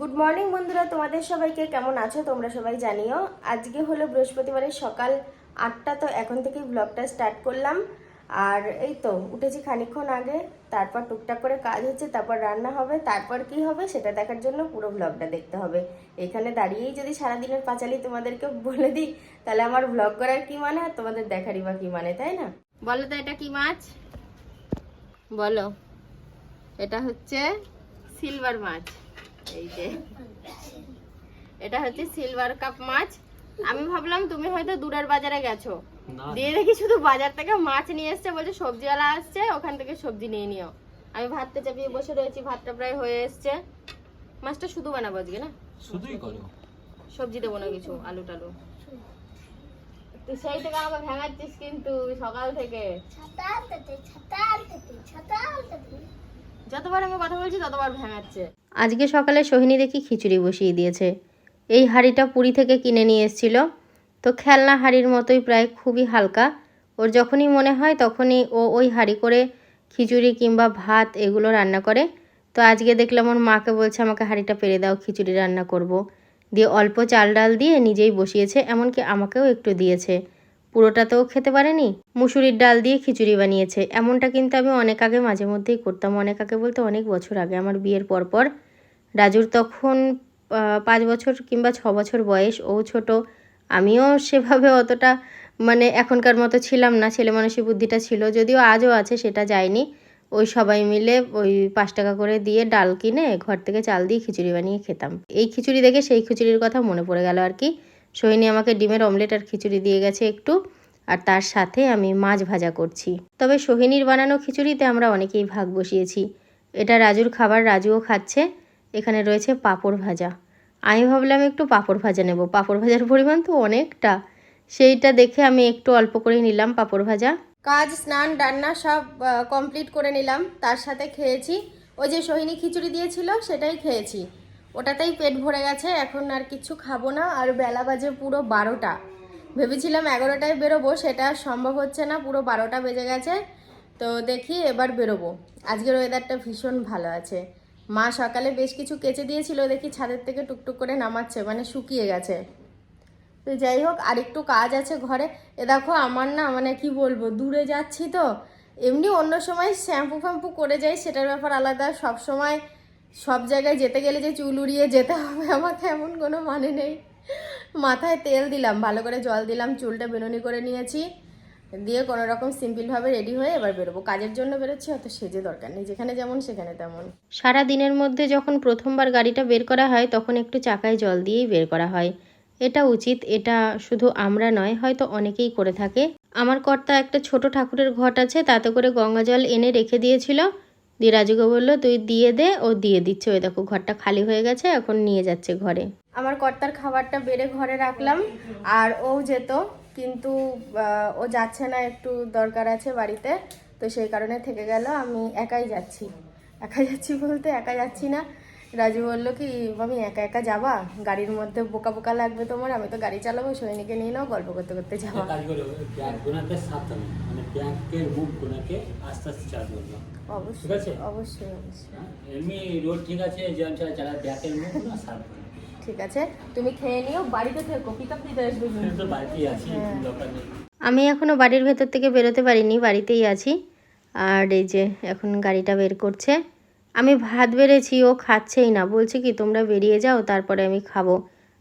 Good morning বন্ধুরা। তোমাদের সবাইকে কেমন আছো? তোমরা সবাই জানিও। আজকে হলো বৃহস্পতিবারের সকাল আটটা, তো এখন থেকেই ব্লগটা স্টার্ট করলাম। আর এই তো, উঠেছি খানিকক্ষণ আগে, তারপর টুকটাক করে কাজ হচ্ছে, তারপর রান্না হবে, তারপর কি হবে সেটা দেখার জন্য পুরো ব্লগটা দেখতে হবে। এখানে দাঁড়িয়েই যদি সারাদিনের পাঁচালি তোমাদেরকে বলে দিই, তাহলে আমার ব্লগ করার কি মানে? আর তোমাদের দেখারই বা কি মানে তাই না? বলো তো, এটা কি মাছ? বলো। এটা হচ্ছে সিলভার মাছ। এই যে। এটা হচ্ছে সিলভার কাপ মাছ। আমি ভাবলাম তুমি হয়তো দূরের বাজারে গেছো। দিয়ে দেখি শুধু বাজার থেকে মাছ নিয়ে এসছে বলছে সবজিওয়ালা আসছে ওখান থেকে সবজি নিয়ে নিও। আমি ভাতটা চাপিয়ে বসে রয়েছি ভাতটা প্রায় হয়ে এসছে। মাছটা শুধু বানাবো আজকে না? শুধুই করো। সবজি দেবো না কিছু আলু টালু। তুই সেই থেকে আমাকে ভেঙাচ্ছিস কিন্তু সকাল থেকে। যতবার আমি কথা বলছি, ততবার ভেঙাচ্ছে আজকে সকালে সোহিনী দেখি খিচুড়ি বসিয়ে দিয়েছে। এই হাঁড়িটা পুরী থেকে কিনে নিয়ে এসেছিল। তো খেলনা হাঁড়ির মতোই প্রায় খুবই হালকা। ওর যখনই মনে হয় তখনই ও ওই হাঁড়ি করে খিচুড়ি কিংবা ভাত এগুলো রান্না করে। তো আজকে দেখলাম ওর মাকে বলছে, আমাকে হাঁড়িটা পেরে দাও, খিচুড়ি রান্না করব। দিয়ে অল্প চাল ডাল দিয়ে নিজেই বসিয়েছে, এমনকি আমাকেও একটু দিয়েছে। পুরোটা তো খেতে পারেনি? মুসুরির ডাল দিয়ে খিচুড়ি বানিয়েছে। এমনটা কিন্তু আমি অনেক আগে মাঝে মধ্যেই করতাম, অনেক আগে বলতে অনেক বছর আগে। আমার বিয়ের পর পর রাজুর তখন পাঁচ বছর কিংবা ছ বছর বয়স, ও ছোট। আমিও সেভাবে অতটা মানে এখনকার মতো ছিলাম না, ছেলে মানুষের বুদ্ধিটা ছিল যদিও আজও আছে, সেটা যায়নি। ওই সবাই মিলে ওই পাঁচ টাকা করে দিয়ে ডাল কিনে ঘর থেকে চাল দিয়ে খিচুড়ি বানিয়ে খেতাম। এই খিচুড়ি দেখে সেই খিচুড়ির কথা মনে পড়ে গেল আর কি। সোহিনী আমাকে ডিমের অমলেট আর খিচুড়ি দিয়ে গেছে একটু, আর তার সাথে আমি মাছ ভাজা করছি। তবে সোহিনীর বানানো খিচুড়িতে আমরা অনেকেই ভাগ বসিয়েছি। এটা রাজুর খাবার, রাজুও খাচ্ছে। এখানে রয়েছে পাঁপড় ভাজা। আমি ভাবলাম একটু পাঁপড় ভাজা নেব। পাঁপড় ভাজার পরিমাণ তো অনেকটা। সেইটা দেখে আমি একটু অল্প করে নিলাম পাঁপড় ভাজা। কাজ, স্নান, রান্না সব কমপ্লিট করে নিলাম। তার সাথে খেয়েছি। ওই যে সোহিনী খিচুড়ি দিয়েছিল, সেটাই খেয়েছি। ওটাতেই পেট ভরে গেছে, এখন আর কিছু খাব না। আর বেলা বাজে পুরো বারোটা। ভেবেছিলাম এগারোটায় বেরোবো, সেটা সম্ভব হচ্ছে না, পুরো বারোটা বেজে গেছে। তো দেখি এবার বেরোবো। আজকের ওয়েদারটা ভীষণ ভালো আছে। মা সকালে বেশ কিছু কেচে দিয়েছিল, দেখি ছাদের থেকে টুকটুক করে নামাচ্ছে মানে শুকিয়ে গেছে। তো যাই হোক আর একটু কাজ আছে ঘরে। এ দেখো, আমার না মানে কি বলব, দূরে যাচ্ছি তো। এমনি অন্য সময় শ্যাম্পু ফ্যাম্পু করে যাই, সেটার ব্যাপার আলাদা। সব সময় সব জায়গায় যেতে গেলে যে চুল উড়িয়ে যেতে হবে আমাকে এমন কোনো মানে নেই। মাথায় তেল দিলাম, ভালো করে জল দিলাম, চুলটা বেনুনি করে নিয়েছি। দিয়ে কোনো রকম সিম্পলভাবে রেডি হয়ে এবার বেরোবো। কাজের জন্য বেরোচ্ছি, অত সেজে দরকার নেই। যেখানে যেমন, সেখানে তেমন। সারা দিনের মধ্যে যখন প্রথমবার গাড়িটা বের করা হয়, তখন একটু চাকায় জল দিয়েই বের করা হয়। এটা উচিত, এটা শুধু আমরা নয়, হয়তো অনেকেই করে থাকে। আমার কর্তা একটা ছোট ঠাকুরের ঘট আছে, তাতে করে গঙ্গা জল এনে রেখে দিয়েছিল। দিয়ে রাজুকে বলল, তুই দিয়ে দে, ও দিয়ে দিচ্ছে। ওই দেখো, ঘরটা খালি হয়ে গেছে, এখন নিয়ে যাচ্ছে ঘরে। আমার কর্তার খাবারটা বেড়ে ঘরে রাখলাম, আর ও যেত, কিন্তু ও যাচ্ছে না, একটু দরকার আছে বাড়িতে, তো সেই কারণে থেকে গেল, আমি একাই যাচ্ছি। একাই যাচ্ছি বলতে একা যাচ্ছি না রাজু বলল কি আমি একা একা যাবা? গাড়ির মধ্যে বোকা বোকা লাগবে তোমার আমি তো গাড়ি চালাবো সৈনিকে নিয়ে নাও গল্প করতে করতে যাওয়া সাবধানে মানে অবশ্যই ঠিক আছে? অবশ্যই অবশ্যই। হ্যাঁ? এমনি রোড ঠিক আছে ঠিক তুমি খেয়ে নিও বাড়িতে থেকো পিক আপ দিতে আসবে আমি তো বাড়িতেই আছি হ্যাঁ। দরকার নেই। আমি এখনও বাড়ির ভেতর থেকে বেরোতে পারিনি বাড়িতেই আছি। আর এই যে এখন গাড়িটা বের করছে। আমি ভাত বেড়েছি, ও খাচ্ছেই না। বলছে কি, তোমরা বেরিয়ে যাও, তারপরে আমি খাব।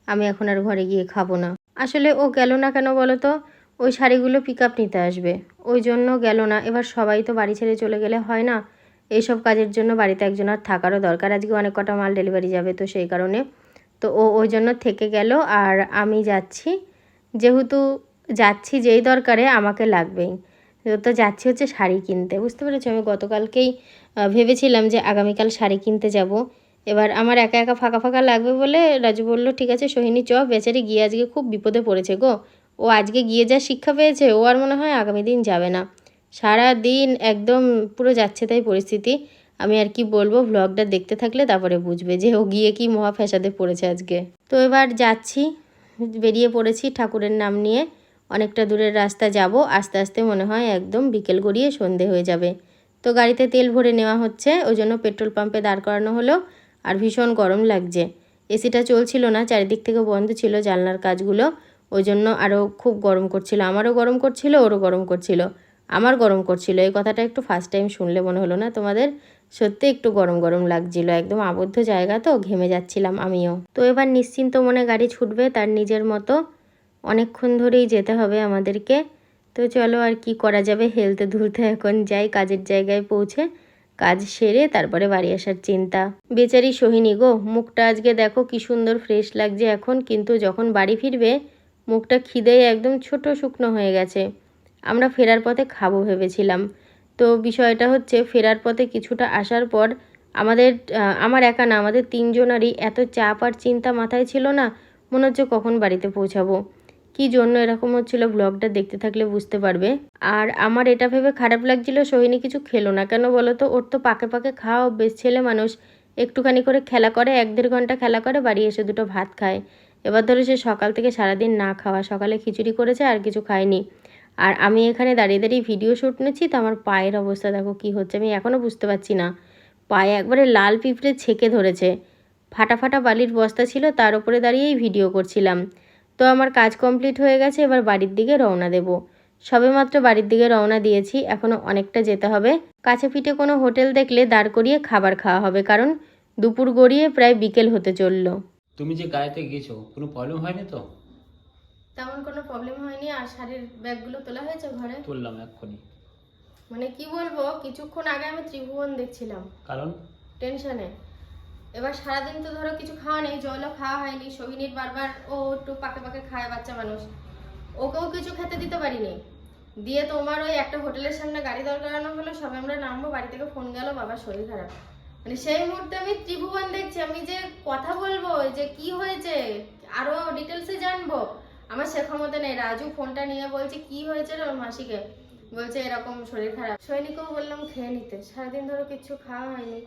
আমি এখন আর ঘরে গিয়ে খাব না। আসলে ও গেল না কেন বলো তো? ওই শাড়িগুলো পিক আপ নিতে আসবে। ওই জন্য গেল না। এবার সবাই তো বাড়ি ছেড়ে চলে গেলে হয় না? এইসব কাজের জন্য বাড়িতে একজন আর থাকারও দরকার। আজকে অনেক কটা মাল ডেলিভারি যাবে তো সেই কারণে। তো ও ওই জন্য থেকে গেল, আর আমি যাচ্ছি। যেহেতু যাচ্ছি যেই দরকারে, আমাকে লাগবেই। তো যাচ্ছি হচ্ছে শাড়ি কিনতে। বুঝতে পেরেছ? আমি গতকালকেই ভেবেছিলাম যে আগামীকাল শাড়ি কিনতে যাব। এবার আমার একা একা ফাঁকা ফাঁকা লাগবে বলে রাজু বলল, ঠিক আছে সোহিনী, চ, বেচারি গিয়ে আজকে খুব বিপদে পড়েছে গো। ও আজকে গিয়ে যা শিক্ষা পেয়েছে, ও আর মনে হয় আগামী দিন যাবে না। সারা দিন একদম পুরো যাচ্ছে তাই পরিস্থিতি। আমি আর কি বলব ভ্লগটা দেখতে থাকলে তারপরে বুঝবে যে ও গিয়ে কি মহা ফ্যাসাদে পড়েছে আজকে। তো এবার যাচ্ছি, বেরিয়ে পড়েছি ঠাকুরের নাম নিয়ে। অনেকটা দূরের রাস্তা যাব, আস্তে আস্তে মনে হয় একদম বিকেল গড়িয়ে সন্ধে হয়ে যাবে। তো গাড়িতে তেল ভরে নেওয়া হচ্ছে ওই জন্য পেট্রোল পাম্পে দাঁড় করানো হলো আর ভীষণ গরম লাগছে। এসিটা চলছিল না, চারিদিক থেকে বন্ধ ছিল জানলার কাজগুলো ওই জন্য আরও খুব গরম করছিল। আমারও গরম করছিল, ওরও গরম করছিল। আমার গরম করছিল। এই কথাটা একটু ফার্স্ট টাইম শুনলে মনে হলো না তোমাদের? সত্যি একটু গরম গরম লাগছিল, একদম আবদ্ধ জায়গা তো, ঘেমে যাচ্ছিলাম আমিও। তো এবার নিশ্চিন্ত মনে গাড়ি ছুটবে তার নিজের মতো। অনেকক্ষণ ধরেই যেতে হবে আমাদেরকে। তো চলো আর কি করা যাবে হেলতে ধুলতে এখন যাই, কাজের জায়গায় পৌঁছে কাজ সেরে তারপরে বাড়ি আসার চিন্তা। বেচারি সোহিনী গো, মুখটা আজকে দেখো কি সুন্দর ফ্রেশ লাগছে এখন, কিন্তু যখন বাড়ি ফিরবে, মুখটা খিদেই একদম ছোট শুকনো হয়ে গেছে। আমরা ফেরার পথে খাব ভেবেছিলাম। তো বিষয়টা হচ্ছে, ফেরার পথে কিছুটা আসার পর আমাদের আমার একা না, আমাদের তিনজনারই এত চাপ আর চিন্তা মাথায় ছিল না, মনে হচ্ছে কখন বাড়িতে পৌঁছাবো। কি জন্য এরকম হচ্ছিল ব্লগটা দেখতে থাকলে বুঝতে পারবে। আর আমার এটা ভেবে খারাপ লাগছিল, সোহিনী কিছু খেলো না। কেন বলো তো? ওর তো পাকে পাকে খাওয়া অভ্যেস, ছেলে মানুষ। একটুখানি করে খেলা করে, এক দেড় ঘণ্টা খেলা করে, বাড়ি এসে দুটো ভাত খায়। এবার ধরো সে সকাল থেকে সারাদিন না খাওয়া, সকালে খিচুড়ি করেছে আর কিছু খায়নি। আর আমি এখানে দাঁড়িয়ে দাঁড়িয়ে ভিডিও শ্যুট নিচ্ছি তো আমার পায়ের অবস্থা দেখো কি হচ্ছে, আমি এখনও বুঝতে পারছি না। পায়ে একবারে লাল পিঁপড়ে ছেঁকে ধরেছে। ফাটা ফাটা বালির বস্তা ছিল, তার উপরে দাঁড়িয়েই ভিডিও করছিলাম। তো আমার কাজ কমপ্লিট হয়ে গেছে এবার বাড়ির দিকে রওনা দেব। সবেমাত্র বাড়ির দিকে রওনা দিয়েছি এখনও অনেকটা যেতে হবে। কাছে পিঠে কোনো হোটেল দেখলে দাঁড় করিয়ে খাবার খাওয়া হবে কারণ দুপুর গড়িয়ে প্রায় বিকেল হতে চলল। তুমি যে গাড়িতে গেছো কোনো প্রবলেম হয়নি তো? তেমন কোনো প্রবলেম হয়নি আর শাড়ির ব্যাগগুলো তোলা হয়েছে ঘরে? তুললাম এক্ষুনি। মানে কি বলব কিছুক্ষণ আগে আমি ত্রিভুবন দেখছিলাম। কারণ? টেনশনে। এবার সারাদিন তো ধরো কিছু খাওয়া নেই, জলও খাওয়া হয়নি, সোহিনীর বারবার ও একটু পাকে পাকে খায় বাচ্চা মানুষ। ওকেও কিছু খেতে দিতে পারিনি। দিয়ে তোমার ওই একটা হোটেলের সামনে গাড়ি দর করানো হলো সবাই আমরা নামবো, বাড়ি থেকে ফোন গেল, বাবার শরীর খারাপ। মানে সেই মুহূর্তে আমি ত্রিভুবন দেখছি, আমি যে কথা বলব যে কি হয়েছে, আরও ডিটেলসে জানব। আমার সে ক্ষমতা নেই, রাজু ফোনটা নিয়ে বলছে, কি হয়েছে রে মাসিকে? বলছে, এরকম শরীর খারাপ। সৈনিকও বললাম, খেয়ে নিতে। সারাদিন ধরো কিছু খাওয়া হয়নি।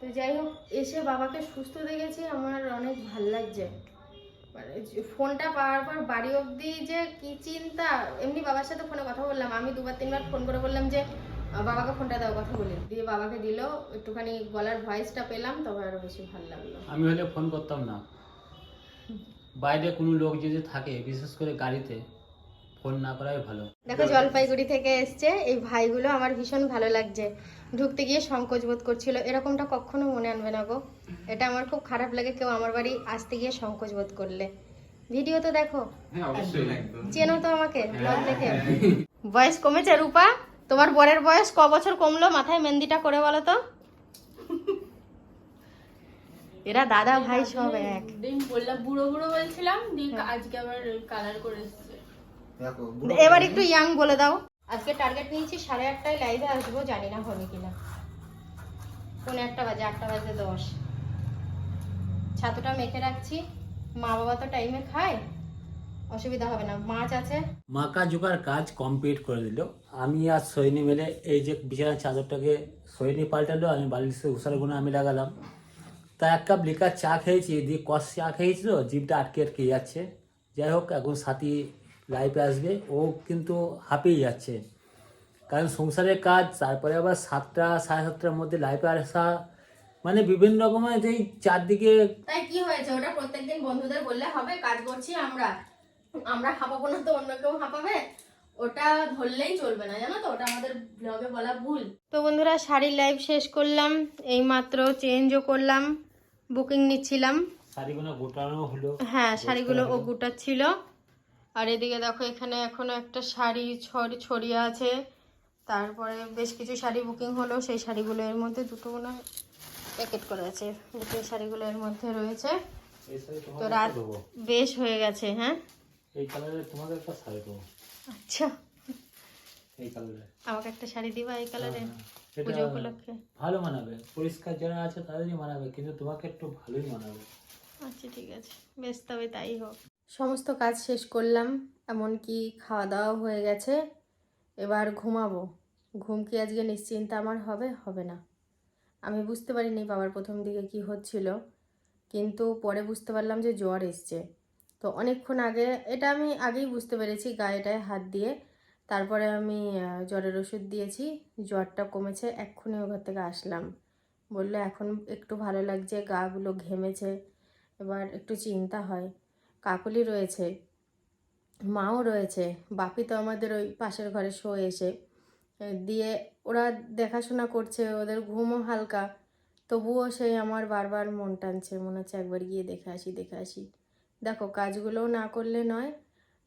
তো যাই হোক, এসে বাবাকে সুস্থ দেখেছি, আমার অনেক ভালো লাগছে। মানে ফোনটা পাওয়ার পর বাড়ি অবধি যে কি চিন্তা, এমনি বাবার সাথে ফোনে কথা বললাম। আমি দুবার তিনবার ফোন করে বললাম যে বাবাকে ফোনটা দাও, কথা বলি। দিয়ে বাবাকে দিল, একটুখানি গলার ভয়েসটা পেলাম, তবে আরও বেশি ভালো লাগল। আমি হলে ফোন করতাম না। বাইরে কোনো লোক যদি থাকে, বিশেষ করে গাড়িতে ফোন না করাই ভালো। দেখো জলপাইগুড়ি থেকে এসছে। এই ভাইগুলো আমার ভীষণ ভালো লাগছে। ঢুকতে গিয়ে সংকোচ বোধ করছিল। এরকমটা কখনো মনে আনবে না গো। এটা আমার খুব খারাপ লাগে কেউ আমার বাড়ি আসতে গিয়ে সংকোচ বোধ করলে। ভিডিও তো দেখো। চেনো তো আমাকে ব্লগ দেখে। বয়স কমেছে রূপা? তোমার বরের বয়স ক বছর কমলো? মাথায় মেহেন্দিটা করে বলো তো। এরা দাদা ভাই সব এক। দিন বললাম বুড়ো বুড়ো বলছিলাম আজকে আবার কালার করে এসছে। এবার একটু ইয়াং বলে দাও। আজকে টার্গেট নিয়েছি সাড়ে আটটায় লাইভে আসব জানি না হবে কিনা। পৌনে একটা বাজে আটটা বাজে দশ। ছাতুটা মেখে রাখছি। মা বাবা তো টাইমে খায় অসুবিধা হবে না। মাছ আছে। মাকা জোগার কাজ কমপ্লিট করে দিল। আমি আর সৈনি মিলে এই যে বিছানার চাদরটাকে সৈনি পাল্টালো আমি বালিশে উষার গুণে আমি লাগালাম। তা এক কাপ লিকার চা খেয়েছি দিয়ে কষ চা খেয়েছি তো জিভটা আটকে আটকে যাচ্ছে। যাই হোক এখন সাথী লাইফে আসবে ও কিন্তু হাঁপিয়ে যাচ্ছে। কারণ সংসারের কাজ তারপরে আবার সাতটা সাড়ে সাতটার মধ্যে লাইফে আসা মানে বিভিন্ন রকমের যেই চারদিকে তাই কি হয়েছে? ওটা প্রত্যেকদিন বন্ধুদের বললে হবে কাজ করছি আমরা। আমরা হাঁপাবো না তো অন্য কেউ হাঁপাবে? ওটা ধরলেই চলবে না জানো তো? ওটা আমাদের ব্লগে বলা ভুল। তো বন্ধুরা শাড়ির লাইভ শেষ করলাম। এই মাত্র চেঞ্জও করলাম বুকিং নিচ্ছিলাম। শাড়িগুলো গোটানো হলো। হ্যাঁ শাড়িগুলো ও গুটাচ্ছিল। আর এদিকে দেখো এখানে এখনও একটা শাড়ি ছড়ি ছড়িয়ে আছে। তারপরে বেশ কিছু শাড়ি বুকিং হলো। সেই শাড়িগুলো এর মধ্যে দুটো মনে হয় প্যাকেট করে আছে। বুকিং শাড়িগুলো এর মধ্যে রয়েছে। তো রাত বেশ হয়ে গেছে হ্যাঁ? এই কালারের তোমাকে একটা শাড়ি দেবো। আচ্ছা। এই কালারের আমাকে একটা শাড়ি দিবা এই কালারে এটা পুজো উপলক্ষে? ভালো মানাবে। পরিষ্কার যারা আছে তাদেরই মানাবে কিন্তু তোমাকে একটু ভালোই মানাবে। আচ্ছা ঠিক আছে। বেশ তবে তাই হোক। সমস্ত কাজ শেষ করলাম, এমনকি খাওয়া দাওয়া হয়ে গেছে। এবার ঘুমাবো। ঘুম কি আজকে নিশ্চিন্তে আমার হবে? হবে না। আমি বুঝতে পারিনি বাবার প্রথম দিকে কি হচ্ছিল, কিন্তু পরে বুঝতে পারলাম যে জ্বর এসছে। তো অনেকক্ষণ আগে, এটা আমি আগেই বুঝতে পেরেছি গায়েটায় হাত দিয়ে। তারপরে আমি জ্বরের ওষুধ দিয়েছি, জ্বরটা কমেছে, এক্ষুনি ঘর থেকে আসলাম। বলল, এখন একটু ভালো লাগছে গাগুলো ঘেমেছে। এবার একটু চিন্তা হয়। কাকলি রয়েছে, মাও রয়েছে, বাপি তো আমাদের ওই পাশের ঘরে শো এসে দিয়ে ওরা দেখাশোনা করছে, ওদের ঘুমও হালকা, তবুও সেই আমার বারবার মন টানছে, মনে হচ্ছে একবার গিয়ে দেখে আসি দেখে আসি। দেখো, কাজগুলোও না করলে নয়,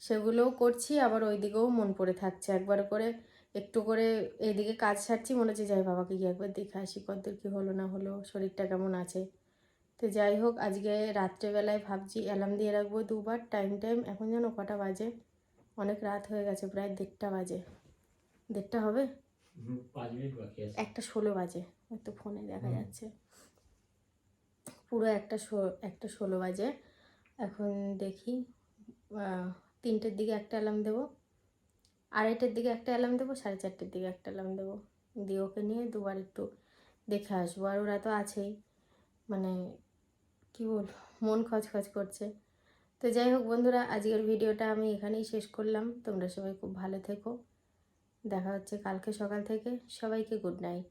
সেগুলোও করছি, আবার ওই দিকেও মন পড়ে থাকছে, একবার করে একটু করে এইদিকে কাজ সারছি, মনে হচ্ছে যাই বাবাকে গিয়ে একবার দেখে আসি, কতদূর কী হলো না হলো, শরীরটা কেমন আছে। তো যাই হোক আজকে রাত্রেবেলায় ভাবছি অ্যালার্ম দিয়ে রাখব দুবার। টাইম টাইম এখন যেন কটা বাজে? অনেক রাত হয়ে গেছে প্রায় দেড়টা বাজে। দেড়টা হবে? একটা ষোলো বাজে একটু ফোনে দেখা যাচ্ছে। পুরো একটা একটা ষোলো বাজে। এখন দেখি তিনটের দিকে একটা অ্যালার্ম দেবো। আড়াইটের দিকে একটা অ্যালার্ম দেবো সাড়ে চারটের দিকে একটা অ্যালার্ম দেবো। দিয়ে ওকে নিয়ে দুবার একটু দেখে আসব। আর ওরা তো আছেই। মানে কী বলব মন খচখচ করছে। তো যাই হোক বন্ধুরা, আজকের ভিডিওটা আমি এখানেই শেষ করলাম। তোমরা সবাই খুব ভালো থেকো। দেখা হচ্ছে কালকে সকাল থেকে। সবাইকে গুড নাইট।